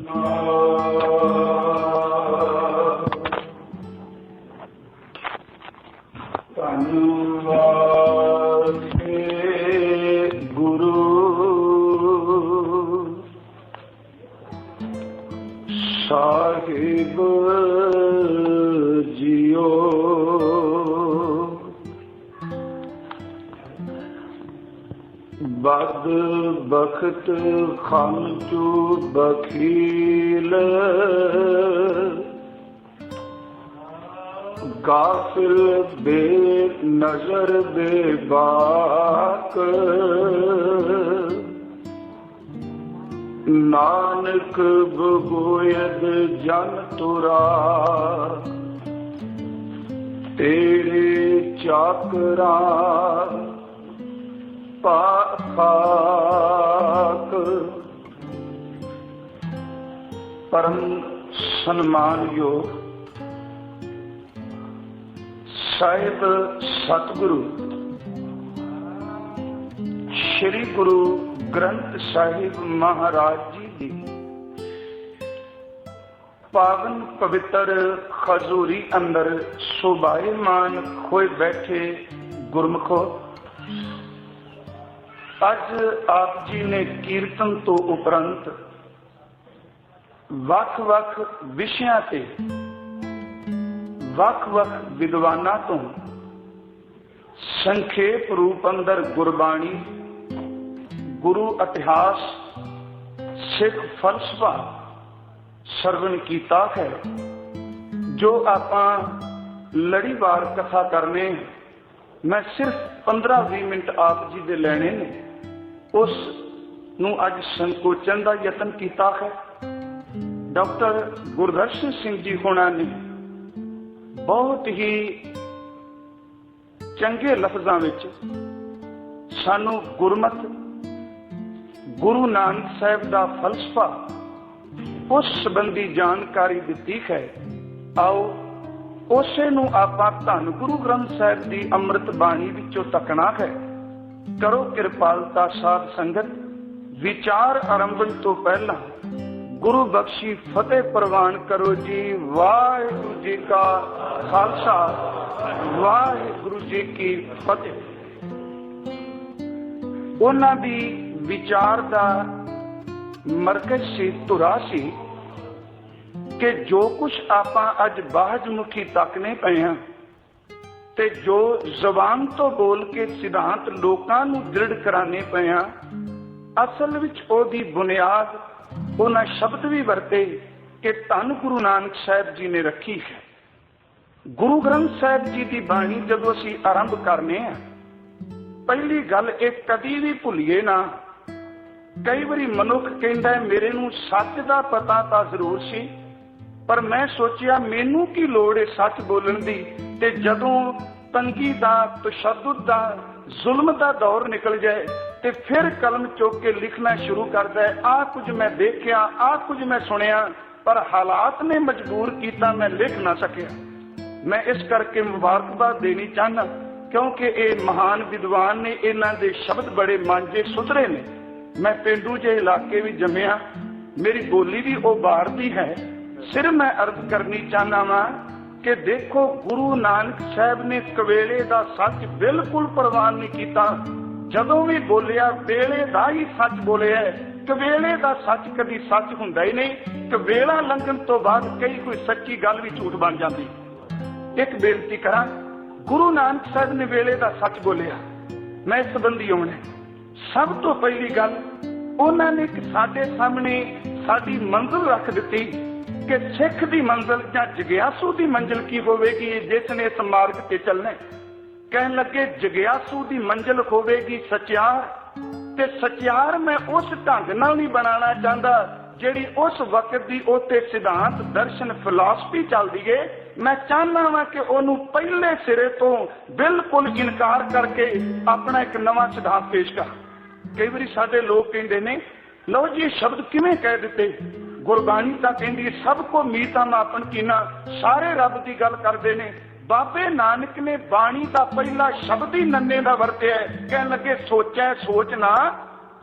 Lord. Bakht ਖਮ ਬਖੀਲ। ਗਾਫਿਲ ਬੇ ਨਜ਼ਰ ਬੇ ਬਾਕ। ਨਾਨਕ ਬਗੋਇਦ ਜਨ ਤੁਰਾ ਤੇਰੇ ਚਾਕਰਾ ਪਾਕ ਪਰਮ ਸਨਮਾਨਯੋਗ ਸਾਹਿਬ ਸਤਿਗੁਰੂ, ਸ੍ਰੀ ਗੁਰੂ ਗ੍ਰੰਥ ਸਾਹਿਬ ਮਹਾਰਾਜ ਜੀ ਦੀ ਪਾਵਨ ਪਵਿੱਤਰ ਖਜ਼ੂਰੀ ਅੰਦਰ ਸੁਭਾਇਮਾਨ ਹੋਏ ਬੈਠੇ ਗੁਰਮਖੋ, ਅੱਜ ਆਪ ਜੀ ਨੇ ਕੀਰਤਨ ਤੋਂ ਉਪਰੰਤ ਵੱਖ-ਵੱਖ ਵਿਸ਼ਿਆਂ ਤੇ, ਵੱਖ-ਵੱਖ ਵਿਦਵਾਨਾਂ ਤੋਂ ਸੰਖੇਪ ਰੂਪ ਅੰਦਰ ਗੁਰਬਾਣੀ, ਗੁਰੂ ਇਤਿਹਾਸ, ਸਿੱਖ ਫਲਸਫਾ ਸਰਵਣ ਕੀਤਾ ਹੈ, ਜੋ ਆਪਾਂ ਲੜੀਵਾਰ ਕਥਾ ਕਰਨੇ ਮੈਂ ਸਿਰਫ 15-20 ਮਿੰਟ ਆਪ ਜੀ ਦੇ ਲੈਣੇ ਨੇ। ਉਸ ਨੂੰ ਅੱਜ ਸੰਕੋਚਨ ਦਾ ਯਤਨ ਕੀਤਾ ਹੈ। ਡਾਕਟਰ ਗੁਰਦਰਸ਼ਨ ਸਿੰਘ ਜੀ ਹੋਣਾ ਨੇ ਬਹੁਤ ਹੀ ਚੰਗੇ ਲਫ਼ਜ਼ਾਂ ਵਿੱਚ ਸਾਨੂੰ ਗੁਰਮਤ, ਗੁਰੂ ਨਾਨਕ ਸਾਹਿਬ ਦਾ ਫਲਸਫਾ ਉਸ ਸੰਬੰਧੀ ਜਾਣਕਾਰੀ ਦਿੱਤੀ ਹੈ। ਆਓ ਉਸੇ ਨੂੰ ਆਪਾਂ ਧੰਨ ਗੁਰੂ ਗ੍ਰੰਥ ਸਾਹਿਬ ਦੀ ਅੰਮ੍ਰਿਤ ਬਾਣੀ ਵਿੱਚੋਂ ਤੱਕਣਾ ਹੈ। ਕਰੋ ਕਿਰਪਾਲਤਾ ਸਾਧ ਸੰਗਤ, ਵਿਚਾਰ ਆਰੰਭਣ ਤੋਂ ਪਹਿਲਾਂ ਗੁਰੂ ਬਖਸ਼ੀ ਫਤਿਹ ਪ੍ਰਵਾਨ ਕਰੋ ਜੀ। ਵਾਹਿਗੁਰੂ ਜੀ ਕਾ ਖਾਲਸਾ, ਵਾਹਿਗੁਰੂ ਜੀ ਕੀ ਫਤਿਹ। ਉਹਨਾਂ ਦੀ ਵਿਚਾਰ ਦਾ ਮਰਕਜ਼ ਸੀ, ਧੁਰਾ ਸੀ ਕਿ ਜੋ ਕੁਝ ਆਪਾਂ ਅੱਜ ਬਾਹਜਮੁਖੀ ਤੱਕਨੇ ਪਏ ਹਾਂ ਤੇ ਜੋ ਜ਼ਬਾਨ ਤੋਂ ਬੋਲ ਕੇ ਸਿਧਾਂਤ ਲੋਕਾਂ ਨੂੰ ਦ੍ਰਿੜ ਕਰਾਣੇ ਪਏ ਹਾਂ, ਅਸਲ ਵਿੱਚ ਉਹਦੀ ਬੁਨਿਆਦ ਉਹਨਾਂ ਸ਼ਬਦ ਵੀ ਵਰਤੇ ਕਿ ਧੰਨ ਗੁਰੂ ਨਾਨਕ ਸਾਹਿਬ ਜੀ ਨੇ ਰੱਖੀ ਹੈ। ਗੁਰੂ ਗ੍ਰੰਥ ਸਾਹਿਬ ਜੀ ਦੀ ਬਾਣੀ ਜਦੋਂ ਅਸੀਂ ਆਰੰਭ ਕਰਨੇ ਆ, ਪਹਿਲੀ ਗੱਲ ਇਹ ਕਦੀ ਵੀ ਭੁੱਲੀਏ ਨਾ। ਕਈ ਵਾਰੀ ਮਨੁੱਖ ਕਹਿੰਦਾ ਮੇਰੇ ਨੂੰ ਸੱਚ ਦਾ ਪਤਾ ਤਾਂ ਜ਼ਰੂਰ ਸੀ, ਪਰ ਮੈਂ ਸੋਚਿਆ ਮੈਨੂੰ ਕੀ ਲੋੜ ਹੈ ਸੱਚ ਬੋਲਣ ਦੀ? ਤੇ ਜਦੋਂ ਤੰਗੀ ਦਾ ਤਸ਼ੱਦਦ ਦਾ, ਜ਼ੁਲਮ ਦਾ ਦੌਰ ਨਿਕਲ ਜਾਏ ਤੇ ਫਿਰ ਕਲਮ ਚੁੱਕ ਕੇ ਲਿਖਣਾ ਸ਼ੁਰੂ ਕਰਦਾ ਹੈ। ਆਹ ਕੁਝ ਮੈਂ ਦੇਖਿਆ, ਆਹ ਕੁਝ ਮੈਂ ਸੁਣਿਆ, ਪਰ ਹਾਲਾਤ ਨੇ ਮਜਬੂਰ ਕੀਤਾ, ਮੈਂ ਲਿਖ ਨਾ ਸਕਿਆ। ਮੈਂ ਇਸ ਕਰਕੇ ਮੁਬਾਰਕਬਾਦ ਦੇਣੀ ਚਾਹਨਾ ਕਿਉਂਕਿ ਇਹ ਮਹਾਨ ਵਿਦਵਾਨ ਨੇ, ਇਹਨਾਂ ਦੇ ਸ਼ਬਦ ਬੜੇ ਮਾਂਜੇ, ਸੁਧਰੇ ਨੇ। ਮੈਂ ਪਿੰਡੂ ਜੇ ਇਲਾਕੇ ਵੀ ਜੰਮਿਆ, ਮੇਰੀ ਬੋਲੀ ਵੀ ਉਹ ਬਾਹਰ ਦੀ ਹੈ। ਸਿਰ ਮੈਂ ਅਰਜ਼ ਕਰਨੀ ਚਾਹਨਾ ਵਾਂ ਕਿ ਦੇਖੋ ਗੁਰੂ ਨਾਨਕ ਸਾਹਿਬ ਨੇ ਕਵੇਲੇ ਦਾ ਸੱਚ ਬਿਲਕੁਲ ਪ੍ਰਵਾਨ ਨਹੀਂ ਕੀਤਾ। ਜਦੋਂ ਵੀ ਬੋਲਿਆ, ਵੇਲੇ ਦਾ ਹੀ ਸੱਚ ਬੋਲਿਆ ਕਵੇਲੇ ਦਾ ਸੱਚ ਕਦੀ ਸੱਚ ਹੁੰਦਾ ਹੀ ਨਹੀਂ। ਕਵੇਲਾ ਲੰਘਣ ਤੋਂ ਬਾਅਦ ਕਈ ਕੋਈ ਸੱਚੀ ਗੱਲ ਵੀ ਝੂਠ ਬਣ ਜਾਂਦੀ। ਇੱਕ ਬੇਨਤੀ ਕਰਾਂ, ਗੁਰੂ ਨਾਨਕ ਸਾਹਿਬ ਨੇ ਵੇਲੇ ਦਾ ਸੱਚ ਬੋਲਿਆ। ਮੈਂ ਇਸ ਸੰਬੰਧੀ ਆਉਣਾ ਸਭ ਤੋਂ ਪਹਿਲੀ ਗੱਲ, ਉਹਨਾਂ ਨੇ ਸਾਡੇ ਸਾਹਮਣੇ ਸਾਡੀ ਮੰਜ਼ਿਲ ਰੱਖ ਦਿੱਤੀ ਕਿ ਸਿੱਖ ਦੀ ਮੰਜ਼ਿਲ ਜਾਂ ਜਗਿਆਸੂ ਦੀ ਮੰਜ਼ਿਲ ਕੀ ਹੋਵੇਗੀ, ਜਿਸ ਨੇ ਇਸ ਮਾਰਗ ਤੇ ਚੱਲਣਾ ਹੈ। ਕਹਿਣ ਲੱਗੇ, ਜਗਿਆਸੂ ਦੀ ਮੰਜ਼ਿਲ ਹੋਵੇਗੀ ਸਚਿਆਰ, ਤੇ ਸਚਿਆਰ ਮੈਂ ਉਸ ਢੰਗ ਨਾਲ ਨਹੀਂ ਬਣਾਉਣਾ ਚਾਹੁੰਦਾ ਜਿਹੜੀ ਉਸ ਵਕਤ ਦੀ ਉਤੇ ਸਿਧਾਂਤ, ਦਰਸ਼ਨ ਫਿਲਾਸਫੀ ਚੱਲਦੀ ਏ। ਮੈਂ ਚਾਹੁੰਦਾ ਵਾਂ ਕਿ ਉਹਨੂੰ ਪਹਿਲੇ ਸਿਰੇ ਤੋਂ ਬਿਲਕੁਲ ਇਨਕਾਰ ਕਰਕੇ ਆਪਣਾ ਇੱਕ ਨਵਾਂ ਸਿਧਾਂਤ ਪੇਸ਼ ਕਰ। ਕਈ ਵਾਰੀ ਸਾਡੇ ਲੋਕ ਕਹਿੰਦੇ ਨੇ, ਲਓ ਜੀ ਸ਼ਬਦ ਕਿਵੇਂ ਕਹਿ ਦਿੱਤੇ? ਗੁਰਬਾਣੀ ਤਾਂ ਕਹਿੰਦੀ ਸਭ ਕੋ ਮੀਤਾ ਮਾਪਨ ਕੀਨਾ, ਸਾਰੇ ਰੱਬ ਦੀ ਗੱਲ ਕਰਦੇ ਨੇ। ਬਾਬੇ ਨਾਨਕ ਨੇ ਬਾਣੀ ਦਾ ਪਹਿਲਾ ਸ਼ਬਦ ਹੀ ਨੰਨੇ ਦਾ ਵਰਤਿਆ ਕਹਿਣ ਲੱਗੇ, ਸੋਚੈ, ਸੋਚ ਨਾ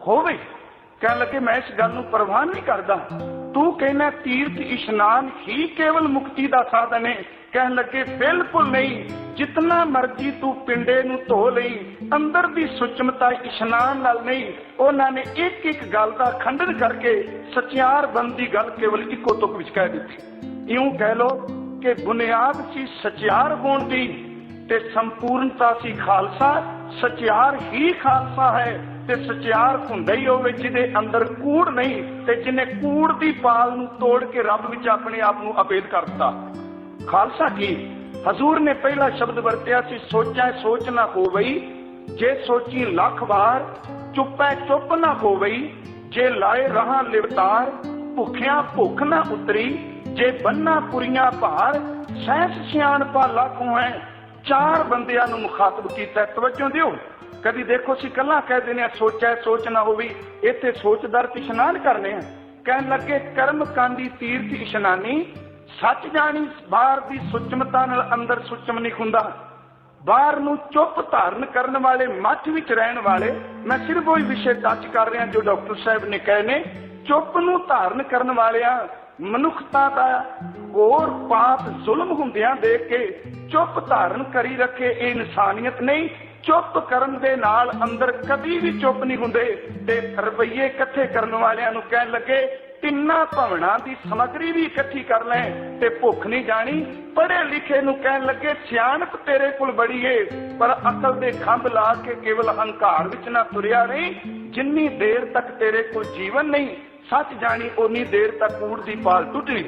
ਹੋਵੇ। ਕਹਿਣ ਲੱਗੇ, ਮੈਂ ਇਸ ਗੱਲ ਨੂੰ ਪ੍ਰਵਾਹ ਨਹੀਂ ਕਰਦਾ। ਤੂੰ ਕਹਿੰਦਾ, ਤੀਰਥ ਇਸ਼ਨਾਨ ਹੀ ਕੇਵਲ ਮੁਕਤੀ ਦਾ ਸਾਧਨ ਹੈ। ਕਹਿਣ ਲੱਗੇ, ਬਿਲਕੁਲ ਨਹੀਂ। ਜਿਤਨਾ ਮਰਜ਼ੀ ਤੂੰ ਪਿੰਡੇ ਨੂੰ ਧੋ ਲਈ, ਅੰਦਰ ਦੀ ਸੁਚਮਤਾ ਇਸ਼ਨਾਨ ਨਾਲ ਨਹੀਂ। ਉਹਨਾਂ ਨੇ ਇੱਕ ਇੱਕ ਗੱਲ ਦਾ ਖੰਡਨ ਕਰਕੇ ਸਚਿਆਰ ਬੰਦੀ ਗੱਲ ਕੇਵਲ ਇੱਕੋ ਤੁਕ ਵਿੱਚ ਕਹਿ ਦਿੱਤੀ। ਇਉਂ ਕਹਿ ਲੋ ਕਿ ਬੁਨਿਆਦ ਸੀ, ਸਚਿਆਰ ਹੋਣ ਦੀ ਤੇ ਸੰਪੂਰਨਤਾ ਸੀ ਖਾਲਸਾ। ਸਚਿਆਰ ਹੀ ਖਾਲਸਾ ਹੈ ਤੇ ਸਚਿਆਰ ਹੁੰਦਾ ਹੀ ਹੋਵੇ, ਜਿਹਦੇ ਅੰਦਰ ਕੂੜ ਨਹੀਂ ਤੇ ਜਿਹਨੇ ਕੂੜ ਦੀ ਪਾਲ ਨੂੰ ਤੋੜ ਕੇ ਰੱਬ ਵਿੱਚ ਆਪਣੇ ਆਪ ਨੂੰ ਅਪੇਦ ਕਰ ਦਿੱਤਾ। ਖਾਲਸਾ ਕੀ? ਹਜ਼ੂਰ ਨੇ ਪਹਿਲਾ ਸ਼ਬਦ ਵਰਤਿਆ ਸੀ, ਸੋਚੈ ਸੋਚ ਨਾ ਹੋਵਈ, ਜੇ ਸੋਚੀ ਲੱਖ ਵਾਰ, ਚੁੱਪੈ ਚੁੱਪ ਨਾ ਹੋਵਈ, ਜੇ ਲਾਏ ਰਹਾ ਲਿਵਤਾਰ, ਭੁੱਖਿਆ ਭੁੱਖ ਨਾ ਉਤਰੀ ਜੇ ਬੰਨਾ ਪੁਰੀਆਂ ਭਾਰ ਸਹਿਸ ਸਿਆਣਪਾ ਲੱਖੋਂ ਹੈ ਚਾਰ ਬੰਦਿਆਂ ਨੂੰ ਮੁਖਾਤਬ ਕੀਤਾ, ਤਵੱਜੋ ਦਿਓ। ਕਦੀ ਦੇਖੋ ਸੀ ਕੱਲਾ ਕਹਿ ਦਿੰਦੇ ਆ ਸੋਚੈ, ਸੋਚ ਨਾ ਹੋਵੀ। ਇੱਥੇ ਸੋਚਦਾਰ ਇਸ਼ਨਾਨ ਕਰਨੇ ਆ। ਕਹਿਣ ਲੱਗੇ, ਕਰਮ ਕਾਂਡੀ ਤੀਰਥ ਇਸ਼ਨਾਨੀ, ਸੱਚ ਜਾਣੀ ਬਾਹਰ ਦੀ ਸੁਚਮਤਾ ਨਾਲ ਅੰਦਰ ਸੁਚਮ ਨਹੀਂ ਹੁੰਦਾ। ਬਾਹਰ ਨੂੰ ਚੁੱਪ ਧਾਰਨ ਕਰਨ ਵਾਲੇ, ਮੱਠ ਵਿੱਚ ਰਹਿਣ ਵਾਲੇ, ਮੈਂ ਸਿਰਫ ਉਹੀ ਵਿਸ਼ੇ ਟੱਚ ਕਰ ਰਿਹਾ ਜੋ ਡਾਕਟਰ ਸਾਹਿਬ ਨੇ ਕਹੇ ਨੇ। ਚੁੱਪ ਨੂੰ ਧਾਰਨ ਕਰਨ ਵਾਲਿਆਂ ਮਨੁੱਖਤਾ ਦਾ ਹੋਰ ਪਾਪ ਜ਼ੁਲਮ ਹੁੰਦਿਆਂ ਦੇਖ ਕੇ ਚੁੱਪ ਧਾਰਨ ਕਰੀ ਰੱਖੇ ਇਹ ਇਨਸਾਨੀਅਤ ਨਹੀਂ। ਚੁੱਪ ਕਰਨ ਦੇ ਨਾਲ ਅੰਦਰ ਕਦੀ ਵੀ ਚੁੱਪ ਨਹੀਂ ਹੁੰਦੇ। ਤੇ ਰੁਪਈਏ ਇਕੱਠੇ ਕਰਨ ਵਾਲਿਆਂ ਨੂੰ ਕਹਿਣ ਲੱਗੇ, ਤਿੰਨਾਂ ਭਵਨਾਂ ਦੀ ਸਮਗਰੀ ਵੀ ਇਕੱਠੀ ਕਰ ਲੈ ਤੇ ਭੁੱਖ ਨਹੀਂ ਜਾਣੀ। ਪੜ੍ਹੇ ਲਿਖੇ ਨੂੰ ਕਹਿਣ ਲੱਗੇ, ਸਿਆਣਪ ਤੇਰੇ ਕੋਲ ਬੜੀ ਏ, ਪਰ ਅਕਲ ਦੇ ਖੰਭ ਲਾ ਕੇ ਕੇਵਲ ਹੰਕਾਰ ਵਿੱਚ ਨਾ ਤੁਰਿਆ ਨਹੀਂ ਜਿੰਨੀ ਦੇਰ ਤੱਕ ਤੇਰੇ ਕੋਲ ਜੀਵਨ ਨਹੀਂ ਸੱਚ ਜਾਣੀ ਓਨੀ ਦੇਰ ਤੱਕ ਕੂੜ ਦੀ ਪਾਲ ਟੁੱਟਣੀ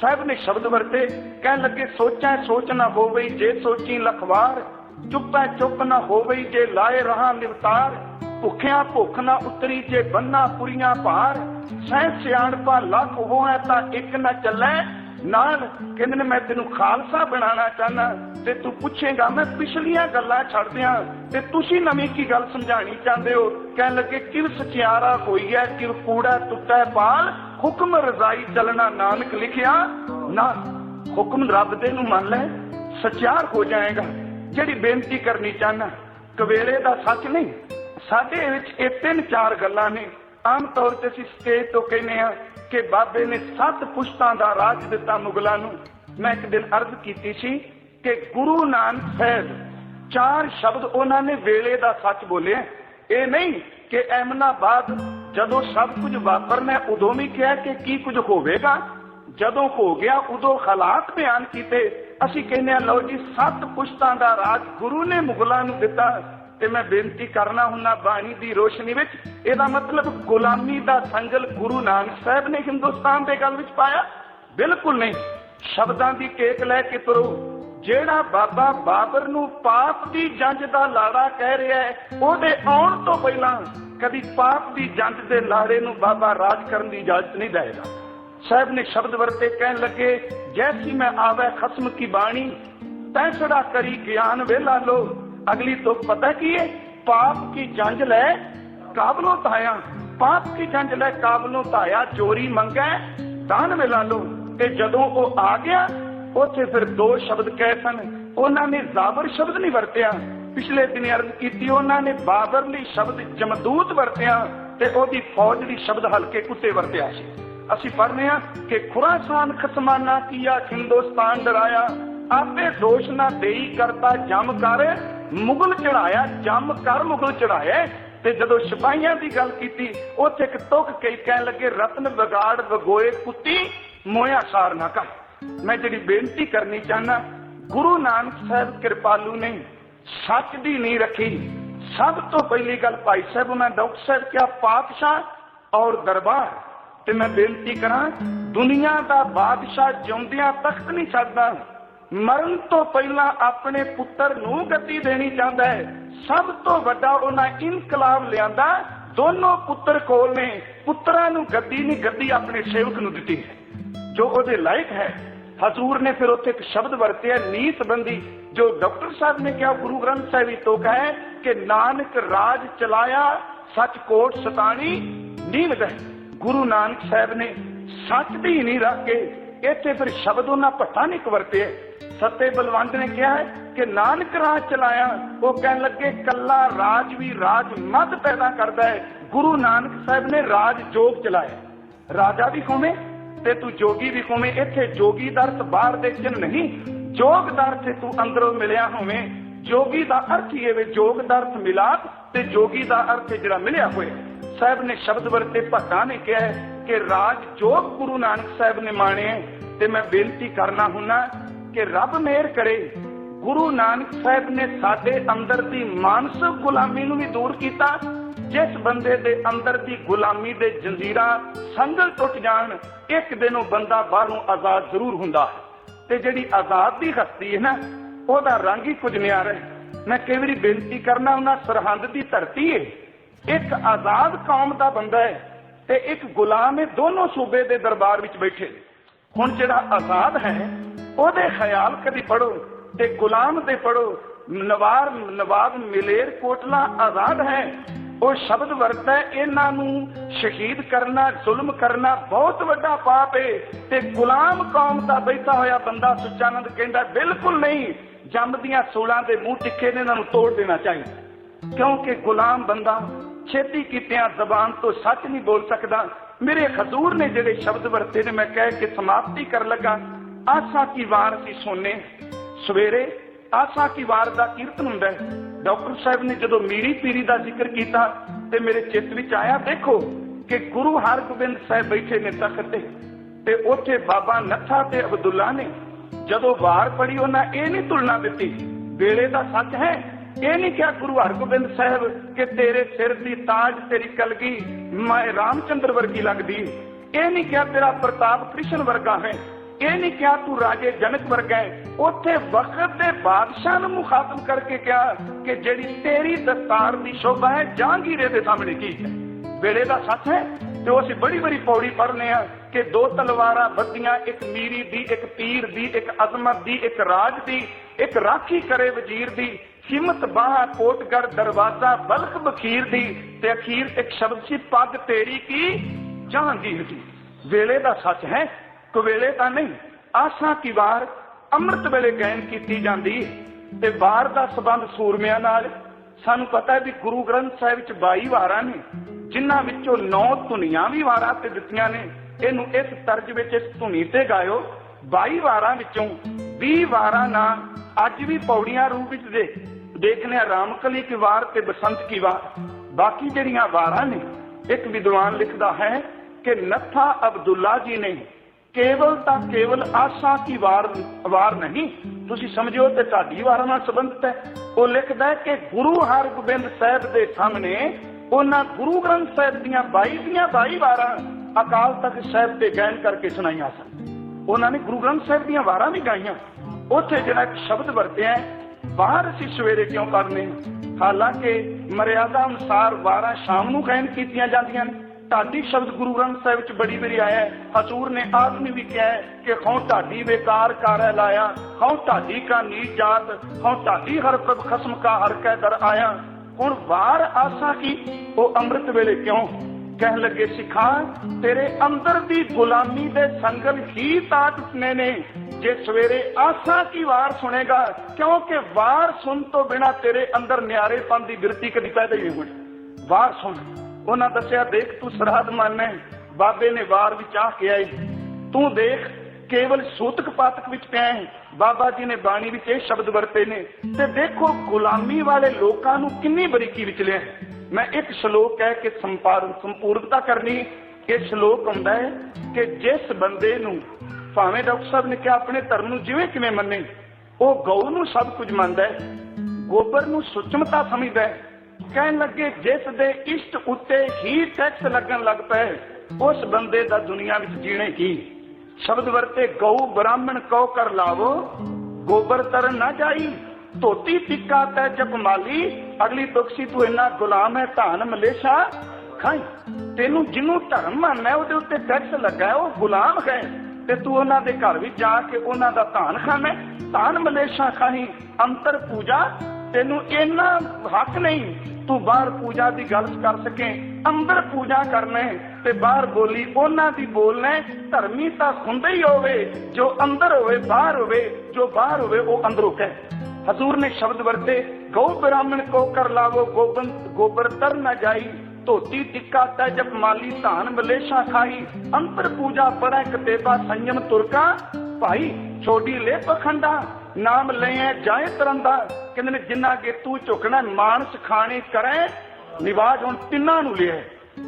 ਸਾਹਿਬ ਨੇ ਸ਼ਬਦ ਵਰਤੇ, ਕਹਿਣ ਲੱਗੇ, ਸੋਚੈ ਸੋਚ ਨਾ ਹੋਵੇ ਜੇ ਸੋਚੀ ਲਖਵਾਰ, ਚੁੱਪੈ ਚੁੱਪ ਨਾ ਹੋਵੇ ਜੇ ਲਾਏ ਰਹਾ ਨਿਵਤਾਰ, ਭੁੱਖਿਆ ਭੁੱਖ ਨਾ ਉਤਰੀ ਜੇ ਬੰਨਾ ਪੁਰੀਆਂ ਭਾਰ, ਸਹਿ ਸਿਆਣਪਾ ਲੱਖ ਹੋਏ ਤਾਂ ਇੱਕ ਨਾ ਚੱਲੇ ਨਾਲ ਕਹਿੰਦੇ ਨੇ, ਮੈਂ ਤੈਨੂੰ ਖਾਲਸਾ ਬਣਾਉਣਾ ਚਾਹਨਾ ਤੇ ਤੂੰ ਪੁੱਛੇਗਾ, ਮੈਂ ਪਿਛਲੀਆਂ ਗੱਲਾਂ ਛੱਡ ਦਿਆਂ ਤੇ ਤੁਸੀਂ ਨਵੀਂ ਕੀ ਗੱਲ ਸਮਝਾਣੀ ਚਾਹੁੰਦੇ ਹੋ? ਕਹਿਣ ਲੱਗੇ ਕਿਵ ਸਚਿਆਰਾ ਹੋਈ ਹੈ ਕਿਵ ਕੂੜਾ ਟੁੱਟੈ ਪਾਲ ਹੁਕਮ ਰਜ਼ਾਈ ਚੱਲਣਾ ਨਾਨਕ ਲਿਖਿਆ, ਨਾ, ਹੁਕਮ ਰੱਬ ਦੇ ਨੂੰ ਮੰਨ ਲੈ, ਸਚਿਆਰ ਹੋ ਜਾਏਗਾ, ਜਿਹੜੀ ਬੇਨਤੀ ਕਰਨੀ ਚਾਹਨਾ ਕਵੇਲੇ ਦਾ ਸੱਚ ਨਹੀਂ, ਸਾਡੇ ਵਿੱਚ ਇਹ ਤਿੰਨ ਚਾਰ ਗੱਲਾਂ ਨੇ, ਆਮ ਤੌਰ ਤੇ ਅਸੀਂ ਸਟੇਜ ਤੋਂ ਕਹਿੰਦੇ ਆ ਕਿ ਬਾਬੇ ਨੇ ਸੱਤ ਪੁਸ਼ਤਾਂ ਦਾ ਰਾਜ ਦਿੱਤਾ ਮੁਗਲਾਂ ਨੂੰ। ਮੈਂ ਇੱਕ ਦਿਨ ਅਰਜ਼ ਕੀਤੀ ਸੀ ਕਿ ਗੁਰੂ ਨਾਨਕ ਸਾਹਿਬ, ਚਾਰ ਸ਼ਬਦ ਉਹਨਾਂ ਨੇ ਵੇਲੇ ਦਾ ਸੱਚ ਬੋਲੇ। ਇਹ ਨਹੀਂ ਕਿ ਐਮਨਾਬਾਦ ਜਦੋਂ ਸਭ ਕੁਝ ਵਾਪਰਨਾ ਉਦੋਂ ਵੀ ਕਿਹਾ ਕਿ ਕੀ ਕੁਝ ਹੋਵੇਗਾ। ਜਦੋਂ ਹੋ ਗਿਆ, ਉਦੋਂ ਹਾਲਾਤ ਬਿਆਨ ਕੀਤੇ। ਅਸੀਂ ਕਹਿੰਦੇ ਆ ਲਓ ਜੀ, ਸੱਤ ਪੁਸ਼ਤਾਂ ਦਾ ਰਾਜ ਗੁਰੂ ਨੇ ਮੁਗਲਾਂ ਨੂੰ ਦਿੱਤਾ। ਤੇ ਮੈਂ ਬੇਨਤੀ ਕਰਨਾ ਹੁੰਦਾ ਬਾਣੀ ਦੀ ਰੋਸ਼ਨੀ ਵਿੱਚ। ਇਹਦਾ ਮਤਲਬ ਗੁਲਾਮੀ ਦਾ ਸੰਗਲ ਗੁਰੂ ਨਾਨਕ ਸਾਹਿਬ ਨੇ ਹਿੰਦੁਸਤਾਨ ਦੇ ਗੱਲ ਵਿੱਚ ਪਾਇਆ। ਬਿਲਕੁਲ ਨਹੀਂ। ਸ਼ਬਦਾਂ ਦੀ ਕੇਕ ਲੈ ਕੇ ਤੁਰੋ। ਜਿਹੜਾ ਬਾਬਾ ਬਾਬਰ ਨੂੰ ਪਾਪ ਦੀ ਜੰਜ ਦਾ ਲਾੜਾ ਕਹਿ ਰਿਹਾ ਹੈ, ਉਹਦੇ ਆਉਣ ਤੋਂ ਪਹਿਲਾਂ ਕਦੀ ਪਾਪ ਦੀ ਜੰਜ ਦੇ ਲਾੜੇ ਨੂੰ ਬਾਬਾ ਰਾਜ ਕਰਨ ਦੀ ਇਜਾਜ਼ਤ ਨਹੀਂ ਦੇਗਾ ਸਾਹਿਬ ਨੇ ਸ਼ਬਦ ਵਰਤੇ ਕਹਿਣ ਲੱਗੇ, ਜੈਸੀ ਮੈਂ ਆਵੇ ਖਸਮ ਕੀ ਬਾਣੀ ਤੈਸੜਾ ਕਰੀ ਗਿਆਨ ਵੇਲਾ ਲੋ ਅਗਲੀ ਤੋਂ ਪਤਾ ਕੀ ਹੈ ਪਾਪ ਕੀ ਜੰਜ ਲੈ? ਕਾਬਲੋਂ ਤਾਇਆ ਪਾਪ ਕੀ ਜੰਜ ਲੈ, ਕਾਬਲੋਂ ਤਾਇਆ ਚੋਰੀ ਮੰਗੈ, ਦਾਨ ਵੇਲਾ ਲੋ ਤੇ ਜਦੋਂ ਉਹ ਆ ਗਿਆ, ਉੱਥੇ ਫਿਰ ਦੋ ਸ਼ਬਦ ਕਹੇ ਸਨ। ਉਹਨਾਂ ਨੇ ਜ਼ਾਬਰ ਸ਼ਬਦ ਨਹੀਂ ਵਰਤਿਆ। ਪਿਛਲੇ ਦਿਨ ਅਰਜ਼ ਕੀਤੀ, ਉਹਨਾਂ ਨੇ ਬਾਬਰ ਲਈ ਸ਼ਬਦ ਜਮਦੂਤ ਵਰਤਿਆ ਤੇ ਉਹਦੀ ਫੌਜ ਲਈ ਸ਼ਬਦ ਹਲਕੇ ਕੁੱਤੇ ਵਰਤਿਆ ਸੀ। ਅਸੀਂ ਪੜ੍ਹਨੇ ਆ ਕਿ ਖੁਰਾਸਾਨ ਖਸਮਾਨਾ ਕੀਆ ਹਿੰਦੁਸਤਾਨ ਡਰਾਇਆ। ਆਪੇ ਦੋਸ਼ ਨਾ ਦੇਈ ਕਰਤਾ ਜਮ ਕਰ। ਮੁਗਲ ਚੜਾਇਆ, ਜਮ ਕਰ ਮੁਗਲ ਚੜਾਇਆ। ਤੇ ਜਦੋਂ ਸਿਪਾਹੀਆਂ ਦੀ ਗੱਲ ਕੀਤੀ, ਉੱਥੇ ਇੱਕ ਤੁਕ ਕਈ ਕਹਿਣ ਲੱਗੇ, ਰਤਨ ਵਿਗਾੜ ਵਗੋਏ ਕੁੱਤੀ, ਮੋਇਆ ਸਾਰ ਨਾ ਕਰ। ਮੈਂ ਜਿਹੜੀ ਬੇਨਤੀ ਕਰਨੀ ਚਾਹਨਾ ਗੁਰੂ ਨਾਨਕ ਸਾਹਿਬ ਕਿਰਪਾਲੂ ਨੇ ਸੱਚ ਦੀ ਨਹੀਂ ਰੱਖੀ। ਸਭ ਤੋਂ ਪਹਿਲੀ ਗੱਲ ਭਾਈ ਸਾਹਿਬ, ਮੈਂ ਡਾਕਟਰ ਸਾਹਿਬ ਕਿਹਾ, ਪਾਤਸ਼ਾਹ ਔਰ ਦਰਬਾਰ। ਤੇ ਮੈਂ ਬੇਨਤੀ ਕਰਾਂ, ਦੁਨੀਆ ਦਾ ਬਾਦਸ਼ਾਹ ਜਿਉਂਦਿਆਂ ਤਖਤ ਨਹੀਂ ਛੱਡਦਾ। ਮਰਨ ਤੋਂ ਪਹਿਲਾਂ ਆਪਣੇ ਪੁੱਤਰ ਨੂੰ ਗੱਦੀ ਦੇਣੀ ਚਾਹੁੰਦਾ ਹੈ। ਸਭ ਤੋਂ ਵੱਡਾ ਉਹਨਾਂ ਇਨਕਲਾਬ ਲਿਆਂਦਾ। ਦੋਨੋਂ ਪੁੱਤਰ ਕੋਲ ਨੇ। ਪੁੱਤਰਾਂ ਨੂੰ ਗੱਦੀ ਨਹੀਂ, ਗੱਦੀ ਆਪਣੇ ਸੇਵਕ ਨੂੰ ਦਿੱਤੀ ਹੈ। ਜੋ ਉਹਦੇ ਲਾਇਕ ਹੈ। ਹਜ਼ੂਰ ਨੇ ਫਿਰ ਉੱਥੇ ਇੱਕ ਸ਼ਬਦ ਵਰਤਿਆ, ਨੀਤ ਬੰਦੀ, ਜੋ ਡਾਕਟਰ ਸਾਹਿਬ ਨੇ ਕਿਹਾ, ਗੁਰੂ ਗ੍ਰੰਥ ਸਾਹਿਬ ਵਿੱਚ ਤੋਂ ਕਹੇ ਕਿ ਨਾਨਕ ਰਾਜ ਚਲਾਇਆ, ਸੱਚ ਕੋਟ ਸਤਾਣੀ, ਨੀਂਦ ਹੈ। ਗੁਰੂ ਨਾਨਕ ਸਾਹਿਬ ਨੇ ਸੱਚ ਦੀ ਨਹੀਂ ਰੱਖ ਕੇ ਇੱਥੇ ਫਿਰ ਸ਼ਬਦ ਉਹਨਾਂ ਭੱਟਾ ਨਹੀਂ ਵਰਤੇ ਸੱਤੇ ਬਲਵੰਤ ਨੇ ਕਿਹਾ ਹੈ ਕਿ ਨਾਨਕ ਰਾਜ ਚਲਾਇਆ। ਉਹ ਕਹਿਣ ਲੱਗੇ, ਕੱਲਾ ਰਾਜ ਵੀ ਰਾਜ ਮਤ ਪੈਦਾ ਕਰਦਾ ਹੈ। ਗੁਰੂ ਨਾਨਕ ਸਾਹਿਬ ਨੇ ਰਾਜ ਜੋਗ ਚਲਾਇਆ। ਰਾਜਾ ਵੀ ਹੋਵੇਂ ਤੇ ਤੂੰ ਜੋਗੀ ਵੀ ਹੋਵੇਂ, ਇੱਥੇ ਜੋਗੀ ਦਾ ਅਰਥ ਬਾਹਰ ਦੇ ਚਿੰਨ ਨਹੀਂ। ਜੋਗ ਦਾ ਅਰਥ ਤੂੰ ਅੰਦਰੋਂ ਮਿਲਿਆ ਹੋਵੇਂ। ਜੋਗੀ ਦਾ ਅਰਥ ਹੀ ਹੈ ਜੋਗ ਦਾ ਅਰਥ ਮਿਲਾਪ ਤੇ ਜੋਗੀ ਦਾ ਅਰਥ ਜਿਹੜਾ ਮਿਲਿਆ ਹੋਇਆ। ਸਾਹਿਬ ਨੇ ਸ਼ਬਦ ਵਰਤੇ ਭੱਟਾਂ ਨੇ ਕਿਹਾ ਕਿ ਰਾਜ ਜੋਗ ਗੁਰੂ ਨਾਨਕ ਸਾਹਿਬ ਨੇ ਮਾਣਿਆ ਤੇ ਮੈਂ ਬੇਨਤੀ ਕਰਨਾ ਹੁੰਨਾ ਕਿ ਰੱਬ ਮਿਹਰ ਕਰੇ। ਗੁਰੂ ਨਾਨਕ ਸਾਹਿਬ ਨੇ ਸਾਡੇ ਅੰਦਰ ਦੀ ਮਾਨਸਿਕ ਗੁਲਾਮੀ ਨੂੰ ਵੀ ਦੂਰ ਕੀਤਾ। ਜਿਸ ਬੰਦੇ ਦੇ ਅੰਦਰ ਦੀ ਗੁਲਾਮੀ ਦੇ ਜੰਜੀਰਾਂ ਸੰਗਲ ਟੁੱਟ ਜਾਣ, ਇੱਕ ਦਿਨ ਉਹ ਬੰਦਾ ਬਾਹਰੋਂ ਆਜ਼ਾਦ ਜ਼ਰੂਰ ਹੁੰਦਾ ਹੈ। ਤੇ ਜਿਹੜੀ ਆਜ਼ਾਦ ਦੀ ਹਸਤੀ ਹੈ ਨਾ, ਉਹਦਾ ਰੰਗ ਹੀ ਕੁਝ ਨਿਆਰਾ ਹੈ। ਮੈਂ ਕਈ ਵਾਰੀ ਬੇਨਤੀ ਕਰਨਾ, ਉਹਨਾਂ ਸਰਹੰਦ ਦੀ ਧਰਤੀ ਏ। ਇੱਕ ਆਜ਼ਾਦ ਕੌਮ ਦਾ ਬੰਦਾ ਹੈ ਤੇ ਇੱਕ ਗੁਲਾਮ ਹੈ ਦੋਨੋਂ ਸੂਬੇ ਦੇ ਦਰਬਾਰ ਵਿੱਚ ਬੈਠੇ। ਹੁਣ ਜਿਹੜਾ ਆਜ਼ਾਦ ਹੈ ਉਹਦੇ ਖਿਆਲ ਕਦੀ ਪੜੋ ਤੇ ਗੁਲਾਮ ਦੇ ਪੜੋ ਨਵਾਰ, ਨਵਾਬ ਮਿਲੇਰ ਕੋਟਲਾ ਆਜ਼ਾਦ ਹੈ। ਉਹ ਸ਼ਬਦ ਵਰਤਦਾ ਇਹਨਾਂ ਨੂੰ ਸ਼ਹੀਦ ਕਰਨਾ, ਜ਼ੁਲਮ ਕਰਨਾ ਬਹੁਤ ਵੱਡਾ ਪਾਪ ਹੈ ਤੇ ਗੁਲਾਮ ਕੌਮ ਦਾ ਬੈਠਾ ਹੋਇਆ ਬੰਦਾ ਸੁਚਾਨੰਦ ਕਹਿੰਦਾ, ਬਿਲਕੁਲ ਨਹੀਂ ਜੰਮਦੀਆਂ ਸੂਲਾਂ ਦੇ ਮੂੰਹ ਟਿੱਕੇ ਨੇ, ਇਹਨਾਂ ਨੂੰ ਤੋੜ ਦੇਣਾ ਚਾਹੀਦਾ ਕਿਉਂਕਿ ਗੁਲਾਮ ਬੰਦਾ ਛੇਤੀ ਕੀਤਿਆਂ ਜ਼ਬਾਨ ਤੋਂ ਸੱਚ ਨਹੀਂ ਬੋਲ ਸਕਦਾ। ਮੇਰੇ ਹਜ਼ੂਰ ਨੇ ਜਿਹੜੇ ਸ਼ਬਦ ਵਰਤੇ ਨੇ, ਮੈਂ ਕਹਿ ਕੇ ਸਮਾਪਤੀ ਕਰ ਲੱਗਾ। ਆਸਾ ਕੀ ਵਾਰ ਸੀ ਸੋਨੇ ਸਵੇਰੇ ਆਸਾ ਕੀ ਵਾਰ ਦਾ ਕੀਰਤਨ ਹੁੰਦਾ ਹੈ। ਡਾਕਟਰ ਸਾਹਿਬ ਨੇ ਜਦੋਂ ਮੀਰੀ ਪੀਰੀ ਦਾ ਜ਼ਿਕਰ ਕੀਤਾ ਤੇ ਮੇਰੇ ਚਿੱਤ ਵਿੱਚ ਆਇਆ, ਦੇਖੋ ਕਿ ਗੁਰੂ ਹਰਗੋਬਿੰਦ ਸਾਹਿਬ ਬੈਠੇ ਨੇ ਤਖਤ ਤੇ ਤੇ ਉੱਥੇ ਬਾਬਾ ਨੱਥਾ ਤੇ ਅਬਦੁੱਲਾ ਨੇ ਜਦੋਂ ਵਾਰ ਪੜੀ ਉਹਨਾਂ ਇਹ ਨਹੀਂ ਤੁਲਨਾ ਦਿੱਤੀ, ਵੇਲੇ ਦਾ ਸੱਚ ਹੈ। ਇਹ ਨਹੀਂ ਕਿਹਾ ਗੁਰੂ ਹਰਗੋਬਿੰਦ ਸਾਹਿਬ ਕਿ ਤੇਰੇ ਸਿਰ ਦੀ ਤਾਜ ਤੇਰੀ ਕਲਗੀ ਮੈਂ ਰਾਮਚੰਦਰ ਵਰਗੀ ਲੱਗਦੀ। ਇਹ ਨਹੀਂ ਕਿਹਾ ਤੇਰਾ ਪ੍ਰਤਾਪ ਕ੍ਰਿਸ਼ਨ ਵਰਗਾ ਹੈ। ਇਹ ਨਹੀਂ ਕਿਹਾ ਤੂੰ ਰਾਜੇ ਜਨਕ ਵਰਗਾ ਹੈ। ਉੱਥੇ ਵਕਤ ਦੇ ਬਾਦਸ਼ਾਹ ਨੂੰ ਮੁਖਾਤਬ ਕਰਕੇ ਕਿਹਾ ਕਿ ਜਿਹੜੀ ਤੇਰੀ ਦਸਤਾਰ ਦੀ ਸ਼ੋਭਾ ਹੈ, ਜਹਾਂਗੀਰੇ ਦੇ ਸਾਹਮਣੇ ਕੀ ਹੈ? ਵੇਲੇ ਦਾ ਸੱਚ ਹੈ ਤੇ ਉਹ ਅਸੀਂ ਬੜੀ ਬੜੀ ਪੌੜੀ ਪੜ੍ਹਨੇ ਆ ਕਿ ਦੋ ਤਲਵਾਰਾਂ ਬੱਦੀਆਂ ਇੱਕ ਮੀਰੀ ਦੀ, ਇੱਕ ਤੀਰ ਦੀ, ਇੱਕ ਅਜ਼ਮਤ ਦੀ, ਇੱਕ ਰਾਜ ਦੀ, ਇੱਕ ਰਾਖੀ ਕਰੇ ਵਜ਼ੀਰ ਦੀ, ਹਿੰਮਤ ਬਾਹ ਕੋਟਗੜ ਦਰਵਾਜ਼ਾ ਬਲਖ ਬਖੀਰ ਦੀ ਤੇ ਅਖੀਰ ਇੱਕ ਸ਼ਬਦ ਸੀ, ਪੱਗ ਤੇਰੀ ਕੀ? ਜਹਾਂਗੀਰ ਦੀ। ਵੇਲੇ ਦਾ ਸੱਚ ਹੈ ਕੁਵੇਲੇ ਤਾਂ ਨਹੀਂ। ਆਸਾਂ ਕੀ ਵਾਰ ਅੰਮ੍ਰਿਤ ਵੇਲੇ ਗਾਇਨ ਕੀਤੀ ਜਾਂਦੀ ਤੇ ਵਾਰ ਦਾ ਸਬੰਧ ਸੂਰਮਿਆਂ ਨਾਲ। ਸਾਨੂੰ ਪਤਾ ਹੈ ਵੀ ਗੁਰੂ ਗ੍ਰੰਥ ਸਾਹਿਬ ਵਿੱਚ 22 ਵਾਰਾਂ ਨੇ, ਜਿਨ੍ਹਾਂ ਵਿੱਚੋਂ 9 ਧੁਨੀਆਂ ਵੀ ਵਾਰਾਂ ਤੇ ਦਿੱਤੀਆਂ ਨੇ। ਇਹਨੂੰ ਇਸ ਤਰਜ ਵਿੱਚ ਇਸ ਧੁਨੀ ਤੇ ਗਾਇਓ। 22 ਵਾਰਾਂ ਵਿੱਚੋਂ 20 ਵਾਰਾਂ ਨਾ ਅੱਜ ਵੀ ਪੌੜੀਆਂ ਰੂਪ ਵਿੱਚ ਦੇ। ਦੇਖਨੇ ਆ ਰਾਮਕਲੀ ਕੀ ਵਾਰ ਤੇ ਬਸੰਤ ਕੀ ਵਾਰ। ਬਾਕੀ ਜਿਹੜੀਆਂ ਵਾਰਾਂ ਨੇ, ਇੱਕ ਵਿਦਵਾਨ ਲਿਖਦਾ ਹੈ ਕਿ ਨੱਥਾ ਅਬਦੁੱਲਾ ਜੀ ਨੇ ਕੇਵਲ ਤਾਂ ਕੇਵਲ ਆਸਾਂ ਕੀ ਵਾਰ ਵਾਰ ਨਹੀਂ? ਤੁਸੀਂ ਸਮਝੋ ਤੇ ਤੁਹਾਡੀ ਵਾਰਾਂ ਨਾਲ ਸੰਬੰਧਿਤ ਹੈ। ਉਹ ਲਿਖਦਾ ਹੈ ਕਿ ਗੁਰੂ ਹਰਗੋਬਿੰਦ ਸਾਹਿਬ ਦੇ ਸਾਹਮਣੇ ਉਹਨਾਂ ਗੁਰੂ ਗ੍ਰੰਥ ਸਾਹਿਬ ਦੀਆਂ 22 ਦੀਆਂ 22 ਵਾਰਾਂ ਅਕਾਲ ਤਖਤ ਸਾਹਿਬ ਤੇ ਗਾਇਨ ਕਰਕੇ ਸੁਣਾਈਆਂ ਸਨ। ਉਹਨਾਂ ਨੇ ਗੁਰੂ ਗ੍ਰੰਥ ਸਾਹਿਬ ਦੀਆਂ ਵਾਰਾਂ ਵੀ ਗਾਈਆਂ। ਉੱਥੇ ਜਿਹੜਾ ਇੱਕ ਸ਼ਬਦ ਵਰਤਿਆ ਬਾਹਰ ਅਸੀਂ ਸਵੇਰੇ ਕਿਉਂ ਕਰਨੇ ਹਾਲਾਂਕਿ ਮਰਿਆਦਾ ਅਨੁਸਾਰ ਵਾਰਾਂ ਸ਼ਾਮ ਨੂੰ ਗਾਇਨ ਕੀਤੀਆਂ ਜਾਂਦੀਆਂ ਨੇ। ਢਾਡੀ ਸ਼ਬਦ ਗੁਰੂ ਗ੍ਰੰਥ ਸਾਹਿਬ ਵਿੱਚ ਬੜੀ ਵਾਰੀ ਆਇਆ ਹੈ। ਹਜ਼ੂਰ ਨੇ ਆਪ ਨੇ ਵੀ ਕਿਹਾ ਕਿ ਖੌ ਢਾਡੀ ਬੇਕਾਰ ਕਾਰੈ ਲਾਇਆ ਖੌ ਢਾਡੀ ਕਾ ਨੀਚ ਜਾਤ ਖੌ ਢਾਡੀ ਹਰ ਪ੍ਰਭ ਖਸਮ ਕਾ ਹਰ ਕੈ ਦਰ ਆਇਆ। ਹੁਣ ਵਾਰ ਆਸਾ ਕੀ? ਉਹ ਅੰਮ੍ਰਿਤ ਵੇਲੇ ਕਿਉਂ? ਕਹਿਣ ਲੱਗੇ, ਸਿਖਾ, ਤੇਰੇ ਅੰਦਰ ਦੀ ਗੁਲਾਮੀ ਦੇ ਸੰਗਲ ਹੀ ਤਾਕਤਨੇ ਨੇ। ਜੇ ਸਵੇਰੇ ਆਸਾ ਕੀ ਵਾਰ ਸੁਣੇਗਾ, ਕਿਉਂਕਿ ਵਾਰ ਸੁਣ ਤੋਂ ਬਿਨਾ ਤੇਰੇ ਅੰਦਰ ਨਿਆਰੇਪਨ ਦੀ ਬਿਰਤੀ ਕਦੀ ਪੈਦਾ ਹੀ ਨਹੀਂ ਹੋਣੀ। ਵਾਰ ਸੁਣ। ਉਹਨਾਂ ਦੱਸਿਆ, ਦੇਖ ਤੂੰ ਸਰਹੱਦ ਮੰਨੇ ਬਾਬੇ ਨੇ ਵਾਰ ਵਿੱਚ ਆ ਕੇ ਆਈ ਤੂੰ ਦੇਖ, ਕੇਵਲ ਸੂਤਕ ਪਾਤਕ ਵਿੱਚ ਪਿਆ ਹੈ। ਬਾਬਾ ਜੀ ਨੇ ਬਾਣੀ ਵਿੱਚ ਇਹ ਸ਼ਬਦ ਵਰਤੇ ਨੇ, ਤੇ ਦੇਖੋ ਗੁਲਾਮੀ ਵਾਲੇ ਲੋਕਾਂ ਨੂੰ ਕਿੰਨੀ ਬਰੀਕੀ ਵਿੱਚ ਲਿਆ ਮੈਂ ਇੱਕ ਸ਼ਲੋਕ ਕਹਿ ਕੇ ਸੰਪਾਰਨ ਸੰਪੂਰਨਤਾ ਕਰਨੀ, ਇਹ ਸ਼ਲੋਕ ਹੁੰਦਾ ਹੈ ਕਿ ਜਿਸ ਬੰਦੇ ਨੂੰ ਭਾਵੇਂ ਡਾਕਟਰ ਸਾਹਿਬ ਨੇ ਕਿਹਾ, ਆਪਣੇ ਧਰਮ ਨੂੰ ਜਿਵੇਂ ਕਿਵੇਂ ਮੰਨੇ, ਉਹ ਗਊ ਨੂੰ ਸਭ ਕੁਝ ਮੰਨਦਾ ਹੈ, ਗੋਬਰ ਨੂੰ ਸੁਚਮਤਾ ਸਮਝਦਾ ਹੈ। ਕਹਿਣ ਲੱਗੇ ਜਿਸ ਦੇ ਇਸ਼ਟ ਉੱਤੇ ਹੀ ਟੈਕਸ ਲੱਗਣ ਲੱਗ ਪਏ ਉਸ ਬੰਦੇ ਦਾ ਦੁਨੀਆ ਵਿੱਚ ਜੀਣੇ ਕੀ? ਸ਼ਬਦ ਵਰਤੇ ਗਊ ਬ੍ਰਾਹਮਣ ਕਉ ਕਰ ਲਾਵੋ ਗੋਬਰ ਤਰ ਨਾ ਜਾਈ ਧੋਤੀ ਟਿੱਕਾ ਤੈ ਜਪ ਮਾਲੀ ਅਗਲੀ ਤੁਕਸੀ ਤੂੰ ਇੰਨਾ ਗੁਲਾਮ ਹੈ ਧਾਨ ਮਲੇਸ਼ਾ ਖਾਈ ਤੈਨੂੰ ਜਿਹਨੂੰ ਧਰਮ ਮੰਨਣਾ ਹੈ, ਉਹਦੇ ਉੱਤੇ ਟੈਕਸ ਲੱਗਾ ਉਹ ਗੁਲਾਮ ਹੈ। ਤੇ ਤੂੰ ਉਹਨਾਂ ਦੇ ਘਰ ਵਿੱਚ ਜਾ ਕੇ ਉਹਨਾਂ ਦਾ ਧਾਨ ਖਾਣਾ ਧਾਨ ਮਲੇਸ਼ਾ ਖਾਹੀ ਅੰਤਰ ਪੂਜਾ ਤੈਨੂੰ ਇੰਨਾ ਹੱਕ ਨਹੀਂ ਤੂੰ ਬਾਹਰ ਪੂਜਾ ਦੀ ਗੱਲ ਕਰ ਸਕੇ, ਅੰਦਰ ਪੂਜਾ ਕਰਨਾ ਤੇ ਬਾਹਰ ਬੋਲੀ ਉਹਨਾਂ ਦੀ ਬੋਲਣਾ ਧਰਮੀ ਤਾਂ ਹੁੰਦਾ ਹੀ ਹੋਵੇ, ਜੋ ਅੰਦਰ ਹੋਵੇ, ਬਾਹਰ ਹੋਵੇ, ਜੋ ਬਾਹਰ ਹੋਵੇ, ਉਹ ਅੰਦਰੋਂ ਕਹੇ ਹਜ਼ੂਰ ਨੇ ਸ਼ਬਦ ਵਰਤੇ, ਗਊ ਬ੍ਰਾਹਮਣ ਕੋ ਕਰ ਲਾਵੋ ਗੋਬੰਦ ਗੋਬਰ ਤਰ ਨਾ ਜਾਈ, ਧੋਤੀ ਟਿੱਕਾ ਤੈ ਜਪ ਮਾਲੀ ਧਾਨ ਮਲੇਸ਼ਾ ਖਾਈ, ਅੰਤਰ ਪੂਜਾ ਪੜੈ ਕਤੇਬਾ ਸੰਯਮ ਤੁਰਕਾ, ਭਾਈ ਛੋਡੀ ਲੈ ਪਖੰਡਾ ਨਾਮ ਲਏ ਜਾਏ ਤਰੰਦਾ ਕਹਿੰਦੇ ਨੇ, ਜਿੰਨਾ ਕੇ ਤੂੰ ਝੁਕਣਾ, ਮਾਨਸ ਖਾਣੇ ਕਰੈ, ਨਿਵਾਜ ਹੁਣ ਤਿੰਨਾਂ ਨੂੰ ਲਿਆ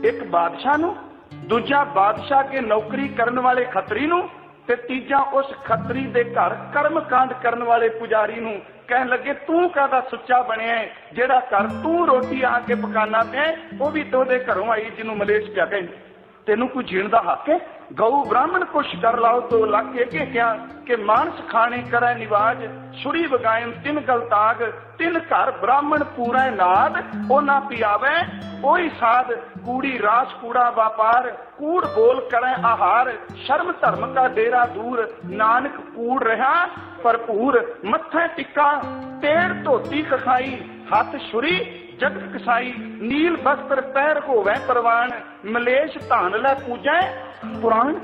ਇੱਕ ਬਾਦਸ਼ਾਹ ਨੂੰ, ਦੂਜਾ ਬਾਦਸ਼ਾਹ ਕੇ ਨੌਕਰੀ ਕਰਨ ਵਾਲੇ ਖੱਤਰੀ ਨੂੰ, ਤੇ ਤੀਜਾ ਉਸ ਖੱਤਰੀ ਦੇ ਘਰ ਕਰਮ ਕਾਂਡ ਕਰਨ ਵਾਲੇ ਪੁਜਾਰੀ ਨੂੰ। ਕਹਿਣ ਲੱਗੇ, ਤੂੰ ਕਾਹਦਾ ਸੁੱਚਾ ਬਣਿਆ ਜਿਹੜਾ ਘਰ ਤੂੰ ਰੋਟੀ ਆ ਕੇ ਪਕਾਨਾ ਤੇ ਉਹ ਵੀ ਤੋਦੇ ਘਰੋਂ ਆਈ, ਜਿਹਨੂੰ ਮਲੇਸ਼ ਪਿਆ ਕਹਿੰਦੇ। ਤੈਨੂੰ ਕੋਈ ਜੀਣ ਦਾ ਹੱਕ ਹੈ? ਗਊ ਬ੍ਰਾਹਮਣ ਕੁਛ ਕਰ ਲਾਓ ਤੋ ਲੱਗ ਕੇ ਕਿ ਕਿਹਾ ਕਿ ਮਾਨਸ ਖਾਣੇ ਕਰੈ ਨਿਵਾਜ, ਛੁਰੀ ਵਗਾਇਨ ਤਿੰਨ ਗਲਤਾਗ ਤਿੰਨ ਘਰ ਬ੍ਰਾਹਮਣ ਪੂਰਾ ਨਾਦ ਉਹ ਨਾ ਪਿਆਵੇ ਉਹੀ ਸਾਧ, ਕੂੜੀ ਰਾਸ ਕੂੜਾ ਵਪਾਰ, ਕੂੜ ਬੋਲ ਕਰੈ ਆਹਾਰ, ਸ਼ਰਮ ਧਰਮ ਕਾ ਡੇਰਾ ਦੂਰ, ਨਾਨਕ ਕੂੜ ਰਹਾ ਭਰਪੂਰ, ਮੱਥੇ ਟਿੱਕਾ ਤੇੜ ਧੋਤੀ ਕਸਾਈ ਹੱਥ ਛੁਰੀ, ਜਗਤ ਕਸਾਈ, ਨੀਲ ਬਸਤਰ ਪੈਰ ਹੋਵੇ ਪ੍ਰਵਾਨ ਮਲੇਸ਼ ਧਾਨ ਲੈ ਪੂਜੈ। ਪੁਰਾਣ,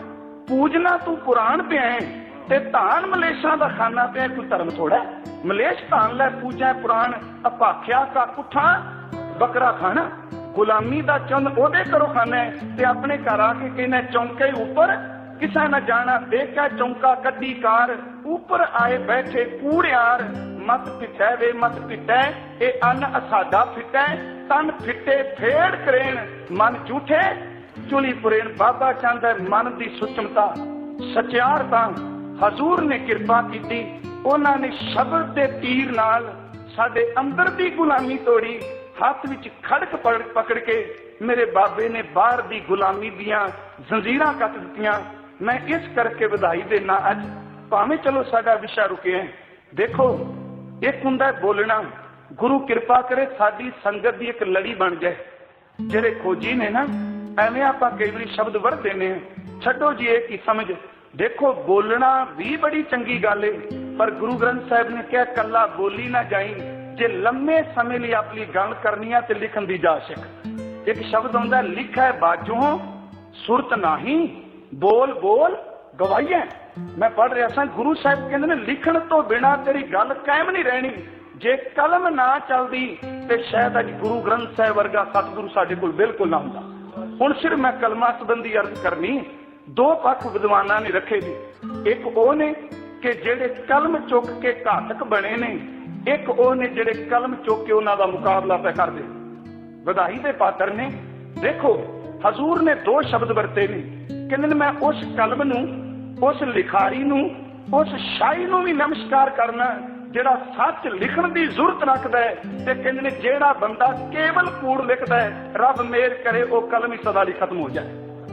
ਪੂਜਨਾ ਤੂੰ ਪੁਰਾਣ ਪਿਆ ਤੇ ਧਾਨ ਮਲੇਸ਼ਾਂ ਦਾ ਖਾਨਾ ਪਿਆ ਕੋਈ ਧਰਮ ਥੋੜਾ ਮਲੇਸ਼ ਧਾਨ ਲੈ ਪੂਜੈ ਪੁਰਾਣ, ਅਪਾਖਿਆ ਕਾ ਕੁੱਠਾ ਬੱਕਰਾ ਖਾਣਾ। ਗੁਲਾਮੀ ਦਾ ਚੰਦ ਉਹਦੇ ਕਰੋ ਖਾਣਾ ਤੇ ਆਪਣੇ ਘਰ ਆ ਕੇ ਕਹਿੰਦਾ ਚੌਂਕੇ ਉੱਪਰ, ਕਿਸਾ ਨਾ ਜਾਣਾ, ਦੇਖਿਆ ਚੌਂਕਾ ਕੱਢੀ ਕਾਰ, ਉੱਪਰ ਆਏ ਬੈਠੇ ਕੂੜਿਆਰ। ਮਤ ਪਿਟੈ ਵੇ ਮਤ ਪਿਟੈ ਇਹ ਅੰਨ ਅਸਾਡਾ ਫਿਟੈ, ਤਨ ਫਿੱਟੇ ਫੇੜ ਕਰੇਣ, ਮਨ ਝੂਠੇ ਚੁਲੀ ਪੁਰੇਣ ਬਾਬਾ ਚੰਦ ਹੈ ਮਨ ਦੀ ਸੁਚਮਤਾ। ਸਚਿਆਰਤਾ ਹਜ਼ੂਰ ਨੇ ਕਿਰਪਾ ਕੀਤੀ, ਉਹਨਾਂ ਨੇ ਸ਼ਬਦ ਦੇ ਤੀਰ ਨਾਲ ਸਾਡੇ ਅੰਦਰ ਦੀ ਗੁਲਾਮੀ ਤੋੜੀ, ਹੱਥ ਵਿੱਚ ਖੜਕ ਪੜ- ਪਕੜ ਕੇ ਮੇਰੇ ਬਾਬੇ ਨੇ ਬਾਹਰ ਦੀ ਗੁਲਾਮੀ ਦੀਆਂ ਜ਼ੰਜੀਰਾਂ ਕੱਟ ਦਿੱਤੀਆਂ। ਮੈਂ ਇਸ ਕਰਕੇ ਵਧਾਈ ਦੇਣਾ ਅੱਜ। ਭਾਵੇਂ ਚਲੋ ਸਾਡਾ ਵਿਸ਼ਾ ਰੁਕਿਆ ਦੇਖੋ ਇੱਕ ਹੁੰਦਾ ਬੋਲਣਾ, ਗੁਰੂ ਕਿਰਪਾ ਕਰੇ ਸਾਡੀ ਸੰਗਤ ਦੀ ਇੱਕ ਲੜੀ ਬਣ ਜਾਏ। ਜਿਹੜੇ ਖੋਜੀ ਨੇ ਨਾ, ਐਵੇਂ ਆਪਾਂ ਕਈ ਵਾਰੀ ਸ਼ਬਦ ਵਰਤਦੇ ਨੇ ਛੱਡੋ ਜੀ ਇਹ ਕੀ ਸਮਝ। ਦੇਖੋ, ਬੋਲਣਾ ਵੀ ਬੜੀ ਚੰਗੀ ਗੱਲ ਏ, ਪਰ ਗੁਰੂ ਗ੍ਰੰਥ ਸਾਹਿਬ ਨੇ ਕਿਹਾ, ਕੱਲਾ ਬੋਲੀ ਨਾ ਜਾਈ, ਜੇ ਲੰਮੇ ਸਮੇਂ ਲਈ ਆਪਣੀ ਗੱਲ ਕਰਨੀ ਆ ਤੇ ਲਿਖਣ ਦੀ ਜਾ ਸਿੱਖ। ਇੱਕ ਸ਼ਬਦ ਹੁੰਦਾ ਲਿਖੈ ਬਾਜੋਂ ਸੁਰਤ ਨਹੀਂ, ਬੋਲ ਬੋਲ ਗਵਾਈਐ। ਮੈਂ ਪੜ ਰਿਹਾ ਸਾਂ, ਗੁਰੂ ਸਾਹਿਬ ਕਹਿੰਦੇ ਨੇ, ਲਿਖਣ ਤੋਂ ਬਿਨਾ ਤੇਰੀ ਗੱਲ ਕਾਇਮ ਨਹੀਂ ਰਹਿਣੀ। ਜੇ ਕਲਮ ਨਾ ਚੱਲਦੀ, ਤੇ ਸ਼ਾਇਦ ਅੱਜ ਗੁਰੂ ਗ੍ਰੰਥ ਸਾਹਿਬ ਵਰਗਾ ਸਤਿਗੁਰੂ ਸਾਡੇ ਕੋਲ ਬਿਲਕੁਲ ਨਾ ਹੁੰਦਾ। ਹੁਣ ਸਿਰ ਮੈਂ ਕਲਮਾ ਸੰਬੰਧੀ ਅਰਜ਼ ਕਰਨੀ, ਦੋ ਪੱਖ ਵਿਦਵਾਨਾਂ ਨੇ ਰੱਖੇ ਜੀ ਇੱਕ ਉਹ ਨੇ ਕਿ ਜਿਹੜੇ ਕਲਮ ਚੁੱਕ ਕੇ ਘਾਤਕ ਬਣੇ ਨੇ, ਇੱਕ ਉਹ ਨੇ ਜਿਹੜੇ ਕਲਮ ਚੁੱਕ ਕੇ ਉਹਨਾਂ ਦਾ ਮੁਕਾਬਲਾ ਪੈ ਕਰਦੇ ਵਧਾਈ ਦੇ ਪਾਤਰ ਨੇ, ਦੇਖੋ, ਹਜ਼ੂਰ ਨੇ ਦੋ ਸ਼ਬਦ ਵਰਤੇ ਨੇ। ਕਹਿੰਦੇ ਨੇ, ਮੈਂ ਉਸ ਕਲਮ ਨੂੰ ਉਸ ਲਿਖਾਰੀ ਨੂੰ, ਉਸ ਸ਼ਾਇਰ ਨੂੰ ਵੀ ਨਮਸਕਾਰ ਕਰਨਾ, ਜਿਹੜਾ ਸੱਚ ਲਿਖਣ ਦੀ ਜ਼ਰੂਰਤ ਰੱਖਦਾ ਹੈ, ਤੇ ਕਹਿੰਦੇ ਨੇ ਜਿਹੜਾ ਬੰਦਾ ਕੇਵਲ ਕੂੜ ਲਿਖਦਾ ਹੈ, ਰੱਬ ਮੇਰ ਕਰੇ, ਉਹ ਕਲਮ ਹੀ ਸਦਾ ਲਈ ਖਤਮ ਹੋ ਜਾਏ।